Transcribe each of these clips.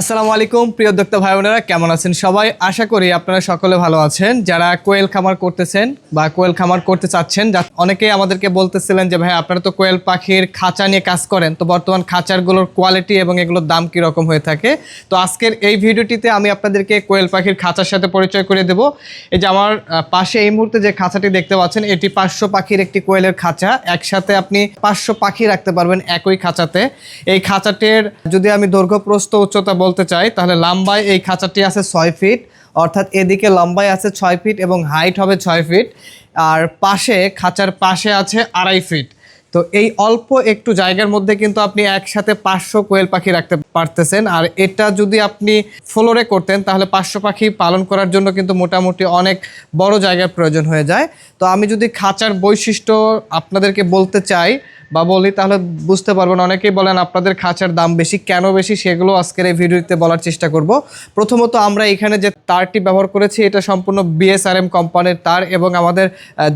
আসসালামু আলাইকুম, প্রিয় উদ্যোক্তা ভাই বোনেরা, কেমন আছেন সবাই? আশা করি আপনারা সকলে ভালো আছেন। যারা কোয়েল খামার করতেছেন বা কোয়েল খামার করতে চাচ্ছেন অনেকেই আমাদেরকে বলতেছিলেন যে, ভাই, আপনারা তো কোয়েল পাখির খাঁচা নিয়ে কাজ করেন। তো বর্তমান খাঁচারগুলোর কোয়ালিটি এবং এগুলোর দাম কীরকম হয়ে থাকে? তো আজকের এই ভিডিওটিতে আমি আপনাদেরকে কোয়েল পাখির খাঁচার সাথে পরিচয় করে দেব। এই যে আমার পাশে এই মুহূর্তে যে খাঁচাটি দেখতে পাচ্ছেন, এটি পাঁচশো পাখির একটি কোয়েলের খাঁচা। একসাথে আপনি পাঁচশো পাখি রাখতে পারবেন একই খাঁচাতে। এই খাঁচাটির, যদি আমি দৈর্ঘ্য প্রস্থ উচ্চতা বলতে চাই, তাহলে লম্বায় এই খাঁচাটি আছে ছয় ফিট, অর্থাৎ এদিকে লম্বায় আছে ছয় ফিট এবং হাইট হবে ছয় ফিট, আর পাশে, খাঁচার পাশে আছে আড়াই ফিট। তো এই অল্প একটু জায়গার মধ্যে কিন্তু আপনি একসাথে পাঁচশো কোয়েল পাখি রাখতে পারতেছেন। আর এটা যদি আপনি ফ্লোরে করতেন, তাহলে পাঁচশো পাখি পালন করার জন্য কিন্তু মোটামুটি অনেক বড় জায়গার প্রয়োজন হয়ে যায়। তো আমি যদি খাঁচার বৈশিষ্ট্য আপনাদেরকে বলতে চাই বা বলি, তাহলে বুঝতে পারবেন। অনেকেই বলেন, আপনাদের খাঁচার দাম বেশি, কেন বেশি? সেগুলো আজকের এই ভিডিওতে বলার চেষ্টা করব। প্রথমত আমরা এখানে যে তারটি ব্যবহার করেছি, এটা সম্পূর্ণ বিএসআরএম কোম্পানির তার এবং আমাদের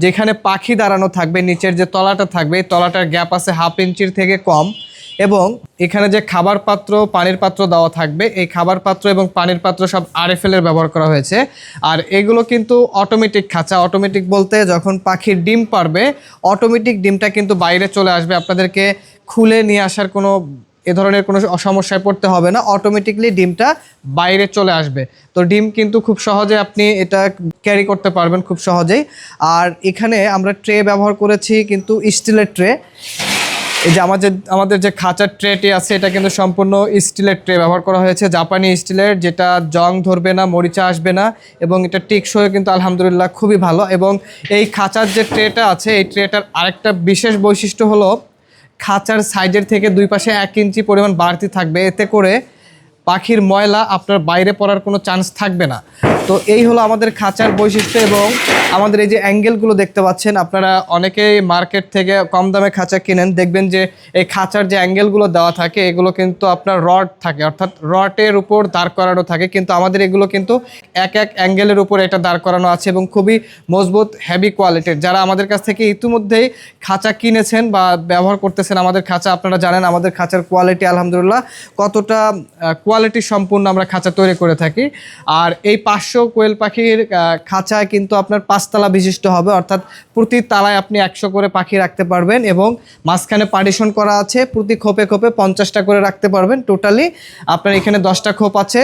যেখানে পাখি দাঁড়ানো থাকবে, নিচের যে তলাটা থাকবে, এই তলাটার গ্যাপ আছে হাফ ইঞ্চির থেকে কম। এবং এখানে যে খাবার পাত্র, পানির পাত্র দেওয়া থাকবে, এই খাবার পাত্র এবং পানির পাত্র সব আরএফএল এর ব্যবহার করা হয়েছে। আর এগুলো কিন্তু অটোমেটিক খাঁচা। অটোমেটিক বলতে যখন পাখির ডিম পারবে অটোমেটিক ডিমটা কিন্তু বাইরে চলে আসবে। আপনাদেরকে খুলে নিয়ে আসার কোনো, এ ধরনের কোনো সমস্যায় পড়তে হবে না। অটোমেটিকলি ডিমটা বাইরে চলে আসবে। তো ডিম কিন্তু খুব সহজে আপনি এটা ক্যারি করতে পারবেন খুব সহজেই। আর এখানে আমরা ট্রে ব্যবহার করেছি কিন্তু স্টিলের ট্রে এই যে আমাদের আমাদের যে খাঁচার ট্রেটি আছে, এটা কিন্তু সম্পূর্ণ স্টিলের ট্রে ব্যবহার করা হয়েছে, জাপানি স্টিলের, যেটা জং ধরবে না, মরিচা আসবে না, এবং এটা টেকসই কিন্তু আলহামদুলিল্লাহ খুবই ভালো। এবং এই খাঁচার যে ট্রেটা আছে, এই ট্রেটার আরেকটা বিশেষ বৈশিষ্ট্য হলো, খাঁচার সাইজের থেকে দুই পাশে এক ইঞ্চি পরিমাণ বাড়তি থাকবে। এতে করে পাখির ময়লা আপনার বাইরে পড়ার কোনো চান্স থাকবে না। তো এই হলো আমাদের খাঁচার বৈশিষ্ট্য এবং আমাদের এই যে অ্যাঙ্গেলগুলো দেখতে পাচ্ছেন, আপনারা অনেকেই মার্কেট থেকে কম দামে খাঁচা কিনেন, দেখবেন যে এই খাঁচার যে অ্যাঙ্গেলগুলো দেওয়া থাকে, এগুলো কিন্তু আপনার রড থাকে, অর্থাৎ রডের উপর দাঁড় করানো থাকে, কিন্তু আমাদের এগুলো কিন্তু এক এক অ্যাঙ্গেলের উপর এটা দাঁড় করানো আছে এবং খুবই মজবুত হেভি কোয়ালিটির যারা আমাদের কাছ থেকে ইতিমধ্যেই খাঁচা কিনেছেন বা ব্যবহার করতেছেন আমাদের খাঁচা, আপনারা জানেন আমাদের খাঁচার কোয়ালিটি আলহামদুলিল্লাহ কতটা কোয়ালিটি সম্পূর্ণ আমরা খাঁচা তৈরি করে থাকি। আর এই পাঁচশো কোয়েল পাখির খাঁচায় কিন্তু আপনার পাঁচতলা বিশিষ্ট হবে। অর্থাৎ প্রতি তালায় আপনি একশো করে পাখি রাখতে পারবেন এবং মাঝখানে পার্টিশন করা আছে, প্রতি খোপে খোপে পঞ্চাশটা করে রাখতে পারবেন টোটালি। আপনার এখানে দশটা খোপ আছে,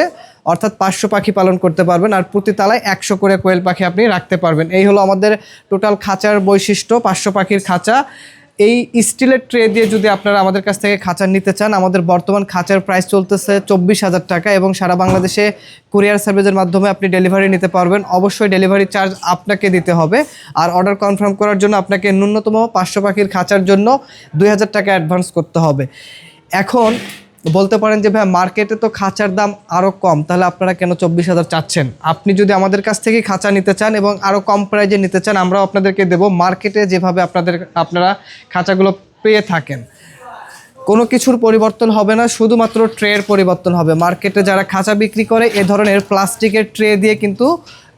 অর্থাৎ পাঁচশো পাখি পালন করতে পারবেন আর প্রতি তালায় একশো করে কোয়েল পাখি আপনি রাখতে পারবেন। এই হলো আমাদের টোটাল খাঁচার বৈশিষ্ট্য, পাঁচশো পাখির খাঁচা। এই স্টিলের ট্রে দিয়ে যদি আপনারা আমাদের কাছ থেকে খাঁচার নিতে চান, আমাদের বর্তমান খাঁচার প্রাইস চলতেছে চব্বিশ হাজার টাকা এবং সারা বাংলাদেশে কুরিয়ার সার্ভিসের মাধ্যমে আপনি ডেলিভারি নিতে পারবেন। অবশ্যই ডেলিভারি চার্জ আপনাকে দিতে হবে। আর অর্ডার কনফার্ম করার জন্য আপনাকে ন্যূনতম পাঁচশো পাখির খাঁচার জন্য দুই হাজার টাকা অ্যাডভান্স করতে হবে। এখন বলতে পারেন যে ভাই মার্কেটে তো খাঁচার দাম আরও কম, তাহলে আপনারা কেন চব্বিশ হাজার চাচ্ছেন? আপনি যদি আমাদের কাছ থেকে খাঁচা নিতে চান এবং আরও কম প্রাইজে নিতে চান, আমরাও আপনাদেরকে দেবো মার্কেটে যেভাবে আপনাদের, আপনারা খাঁচাগুলো পেয়ে থাকেন। কোনো কিছুর পরিবর্তন হবে না, শুধুমাত্র ট্রের পরিবর্তন হবে। মার্কেটে যারা খাঁচা বিক্রি করে, এ ধরনের প্লাস্টিকের ট্রে দিয়ে কিন্তু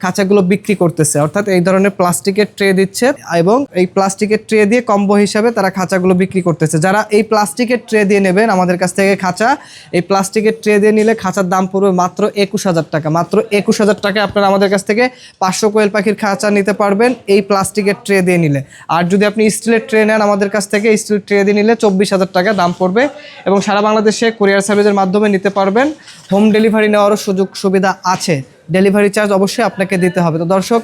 খাঁচাগুলো বিক্রি করতেছে। অর্থাৎ এই ধরনের প্লাস্টিকের ট্রে দিচ্ছে এবং এই প্লাস্টিকের ট্রে দিয়ে কম্বো হিসাবে তারা খাঁচাগুলো বিক্রি করতেছে। যারা এই প্লাস্টিকের ট্রে দিয়ে নেবেন, আমাদের কাছ থেকে খাঁচা, এই প্লাস্টিকের ট্রে দিয়ে নিলে খাঁচার দাম পড়বে মাত্র একুশ হাজার টাকা। মাত্র একুশ হাজার টাকা আপনারা আমাদের কাছ থেকে পাঁচশো কোয়েল পাখির খাঁচা নিতে পারবেন এই প্লাস্টিকের ট্রে দিয়ে নিলে। আর যদি আপনি স্টিলের ট্রে নেন, আমাদের কাছ থেকে স্টিল ট্রে দিয়ে নিলে চব্বিশ হাজার টাকা দাম পড়বে এবং সারা বাংলাদেশে কুরিয়ার সার্ভিসের মাধ্যমে নিতে পারবেন। হোম ডেলিভারি নেওয়ারও সুযোগ সুবিধা আছে। ডেলিভারি চার্জ অবশ্যই আপনাকে দিতে হবে। তো দর্শক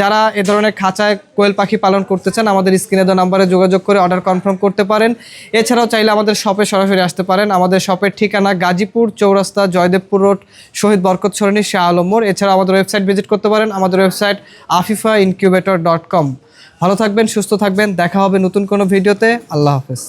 যারা এ ধরনের খাঁচায় কোয়েল পাখি পালন করতে চান, আমাদের স্ক্রিনে দেওয়া নাম্বারে যোগাযোগ করে অর্ডার কনফার্ম করতে পারেন। এছাড়াও চাইলে আমাদের শপে সরাসরি আসতে পারেন। আমাদের শপের ঠিকানা গাজীপুর চৌরাস্তা, জয়দেবপুর রোড, শহীদ বরকত সরণি, শাহ আলম মোড়। এছাড়া আমাদের ওয়েবসাইট ভিজিট করতে পারেন, আমাদের website Afifa incubator dot com. ভালো থাকবেন, সুস্থ থাকবেন। দেখা হবে নতুন কোনো ভিডিওতে। আল্লাহ হাফেজ।